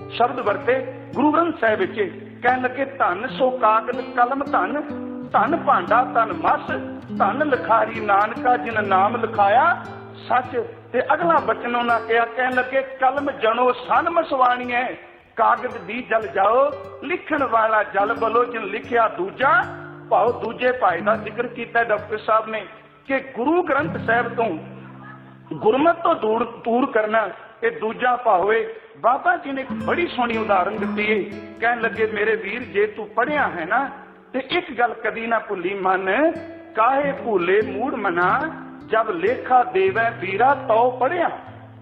ਸ਼ਬਦ ਵਰਤੇ, ਗੁਰੂ ਗ੍ਰੰਥ ਸਾਹਿਬ ਵਿੱਚ ਕਹਿਣ ਲੱਗੇ, ਧਨ ਸੋ ਕਾਗਦ ਕਲਮ ਧਨ ਧਨ ਭਾਂਡਾ, ਧੰਨ ਮਸ, ਧੰਨ ਲਿਖਾਰੀ ਨਾਨਕਾ, ਜਿਨ ਨਾਮ ਲਿਖਾਇਆ ਸੱਚ। ਤੇ ਅਗਲਾ ਬਚਨ ਉਹਨਾਂ ਕਿਹਾ, ਕਹਿਣ ਲੱਗੇ, ਕਲਮ ਜਣੋ ਸਨ ਮਸਵਾਣੀਐ। ਕਾਗਜ਼ ਦੀ ਜਲ ਜਾਓ, ਲਿਖਣ ਵਾਲਾ ਜਲ ਬਲੋ, ਜਿਨ ਲਿਖਿਆ ਦੂਜਾ, ਭਾਉ ਦੂਜੇ ਭਾਈ ਦਾ ਜ਼ਿਕਰ ਕੀਤਾ ਡਾਕਟਰ ਸਾਹਿਬ ਨੇ ਕਿ ਗੁਰੂ ਗ੍ਰੰਥ ਸਾਹਿਬ ਤੋਂ ਗੁਰਮਤ ਤੋਂ ਦੂਰ ਦੂਰ ਕਰਨਾ, ਇਹ ਦੂਜਾ ਭਾਵੇਂ ਬਾਬਾ ਜੀ ਨੇ ਬੜੀ ਸੋਹਣੀ ਉਦਾਹਰਨ ਦਿੱਤੀ ਏ। ਕਹਿਣ ਲੱਗੇ, ਮੇਰੇ ਵੀਰ, ਜੇ ਤੂੰ ਪੜਿਆ ਹੈ ਨਾ, ਤੇ ਇੱਕ ਗੱਲ ਕਦੀ ਨਾ ਭੁੱਲੀ, ਮਨ। ਕਾਹੇ ਭੂਲੇ ਮੂੜ ਮਨਾ, ਜਬ ਲੇਖਾ ਦੇਵੈ ਵੀਰਾ ਤਉ ਪੜਿਆ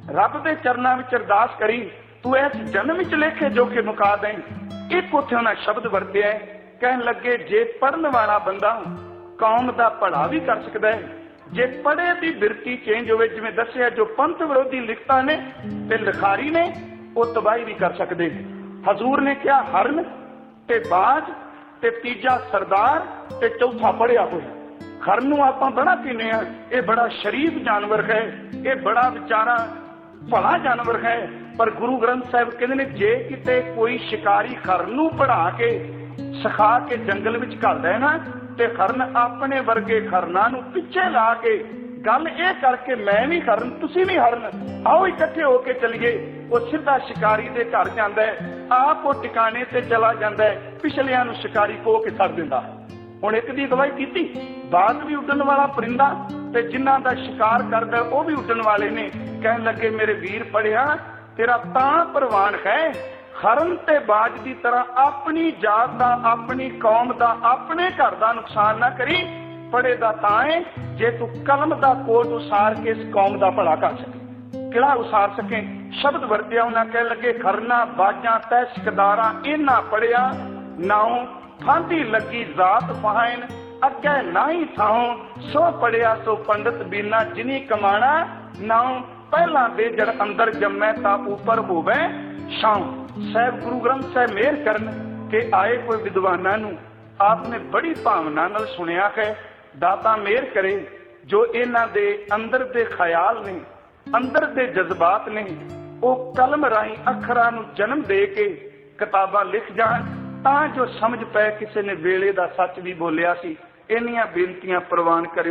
ਰੱਬ ਦੇ ਚਰਨਾਂ ਵਿੱਚ ਅਰਦਾਸ ਕਰੀ ਤੂੰ ਇਸ ਜਨਮ ਵਿੱਚ ਲੇਖੇ ਜੋ ਕਿ ਮੁਕਾ ਦੇਂ ਇੱਕ ਉੱਥੇ ਉਹਨਾਂ ਸ਼ਬਦ ਵਰਤਿਆ ਕਹਿਣ ਲੱਗੇ, ਜੇ ਪੜਨ ਵਾਲਾ ਬੰਦਾ ਕੌਮ ਦਾ ਭਲਾ ਵੀ ਕਰ ਸਕਦਾ ਹੈ, ਜੇ ਪੜੇ ਦੀ ਬਿਰਤੀ ਚੇਂਜ ਹੋਵੇ, ਜਿਵੇਂ ਦੱਸਿਆ, ਜੋ ਪੰਥ ਵਿਰੋਧੀ ਲਿਖਤਾਂ ਨੇ ਤੇ ਲਿਖਾਰੀ ਨੇ, ਉਹ ਤਬਾਹੀ ਵੀ ਕਰ ਸਕਦੇ ਨੇ। ਹਜ਼ੂਰ ਨੇ ਕਿਹਾ, ਹਰਨ ਤੇ ਬਾਜ ਤੇ ਤੀਜਾ ਸਰਦਾਰ ਤੇ ਚੌਥਾ ਪੜਿਆ ਹੋਇਆ। ਖਰਨ ਨੂੰ ਆਪਾਂ ਬੜਾ ਕਹਿੰਦੇ ਆ, ਇਹ ਬੜਾ ਸ਼ਰੀਫ ਜਾਨਵਰ ਹੈ, ਇਹ ਬੜਾ ਵਿਚਾਰਾ ਭਲਾ ਜਾਨਵਰ ਹੈ। ਪਰ ਗੁਰੂ ਗ੍ਰੰਥ ਸਾਹਿਬ ਕਹਿੰਦੇ ਨੇ, ਜੇ ਕਿਤੇ ਕੋਈ ਸ਼ਿਕਾਰੀ ਖਰਨ ਨੂੰ ਪੜਾ ਕੇ, ਸਿਖਾ ਕੇ ਜੰਗਲ ਵਿੱਚ ਘੱਲਦਾ ਹੈ ਨਾ, ਤੇ ਖਰਨ ਆਪਣੇ ਵਰਗੇ ਖਰਨਾਂ ਨੂੰ ਪਿੱਛੇ ਲਾ ਕੇ ਗੱਲ ਇਹ ਕਰਕੇ, ਮੈਂ ਵੀ ਖਰਨ, ਤੁਸੀਂ ਵੀ ਹਰਨ ਆਓ ਇਕੱਠੇ ਹੋ ਕੇ ਚਲੀਏ। ਉਹ ਸਿੱਧਾ ਸ਼ਿਕਾਰੀ ਦੇ ਘਰ ਜਾਂਦਾ ਹੈ, ਆਪ ਉਹ ਟਿਕਾਣੇ ਤੇ ਚਲਾ ਜਾਂਦਾ ਹੈ, ਪਿਛਲਿਆਂ ਨੂੰ ਸ਼ਿਕਾਰੀ ਕੋ ਕੇ ਛੱਡ ਦਿੰਦਾ। ਹੁਣ ਇੱਕ ਦੀ ਅਗਵਾਈ ਕੀਤੀ ਬਾਤ ਵੀ ਉੱਡਣ ਵਾਲਾ ਪਰਿੰਦਾ, ਤੇ ਜਿਨ੍ਹਾਂ ਦਾ ਸ਼ਿਕਾਰ ਕਰਦਾ, ਉਹ ਵੀ ਉੱਡਣ ਵਾਲੇ ਨੇ। ਕਹਿਣ ਲੱਗੇ, ਮੇਰੇ ਵੀਰ ਪੜਿਆ ਤੇਰਾ ਤਾਂ ਪ੍ਰਵਾਨ ਹੈ। ਖਰਨ ਤੇ ਬਾਜ ਦੀ ਤਰ੍ਹਾਂ ਆਪਣੀ ਜਾਤ ਦਾ, ਆਪਣੀ ਕੌਮ ਦਾ, ਆਪਣੇ ਘਰ ਦਾ ਨੁਕਸਾਨ ਨਾ ਕਰੀ। ਪੜੇ ਦਾ ਤਾਂ ਹੈ, ਜੇ ਤੂੰ ਕਲਮ ਦਾ ਕੋਟ ਉਸਾਰ ਕੇ ਇਸ ਕੌਮ ਦਾ ਭਲਾ ਕਰ ਸਕੇ। ਕਿਹੜਾ ਉਸਾਰ ਸਕੇ? ਸ਼ਬਦ ਵਰਤਿਆ ਉਹਨਾਂ ਕਹਿ ਲੱਗੇ, ਖਰਨਾ, ਬਾਜਾਂ ਤੈ ਸਿਕਦਾਰਾਂ, ਇਹਨਾਂ ਪੜਿਆ, ਨਾਉ, ਫਾਂਦੀ ਲੱਗੀ ਜ਼ਾਤ ਫਹਾਇਨ ਅੱਗੇ ਨਹੀਂ ਥਾਉ, ਸੋ ਪੜਿਆ ਸੋ ਪੰਡਤ ਬੀਨਾ, ਜਿਨੀ ਕਮਾਣਾ, ਨਾਉ ਪਹਿਲਾਂ ਦੇ ਅੰਦਰ ਜੰਮੈ ਤਾਂ ਉੱਪਰ ਹੋਵੇ ਛਾਉ। ਸਾਹਿਬ ਗੁਰੂ ਗ੍ਰੰਥ ਸਾਹਿਬ ਮੇਰ ਕਰਨ ਕਿ ਆਏ ਕੋਈ ਵਿਦਵਾਨਾਂ ਨੂੰ ਆਪਨੇ ਬੜੀ ਭਾਵਨਾ ਨਾਲ ਸੁਣਿਆ ਹੈ। ਦਾਤਾ ਮੇਰ ਕਰੇ ਜੋ ਇਹਨਾਂ ਦੇ ਅੰਦਰ ਦੇ ਖਿਆਲ ਨੇ, ਅੰਦਰ ਦੇ ਜਜ਼ਬਾਤ ਨੇ, ਉਹ ਕਲਮ ਰਾਹੀਂ ਅੱਖਰਾਂ ਨੂੰ ਜਨਮ ਦੇ ਕੇ ਕਿਤਾਬਾਂ ਲਿਖ ਜਾਣ ਤਾਂ ਜੋ ਸਮਝ ਪਏ ਕਿਸੇ ਨੇ ਵੇਲੇ ਦਾ ਸੱਚ ਵੀ ਬੋਲਿਆ ਸੀ। ਇੰਨੀਆਂ ਬੇਨਤੀਆਂ ਪ੍ਰਵਾਨ ਕਰੇ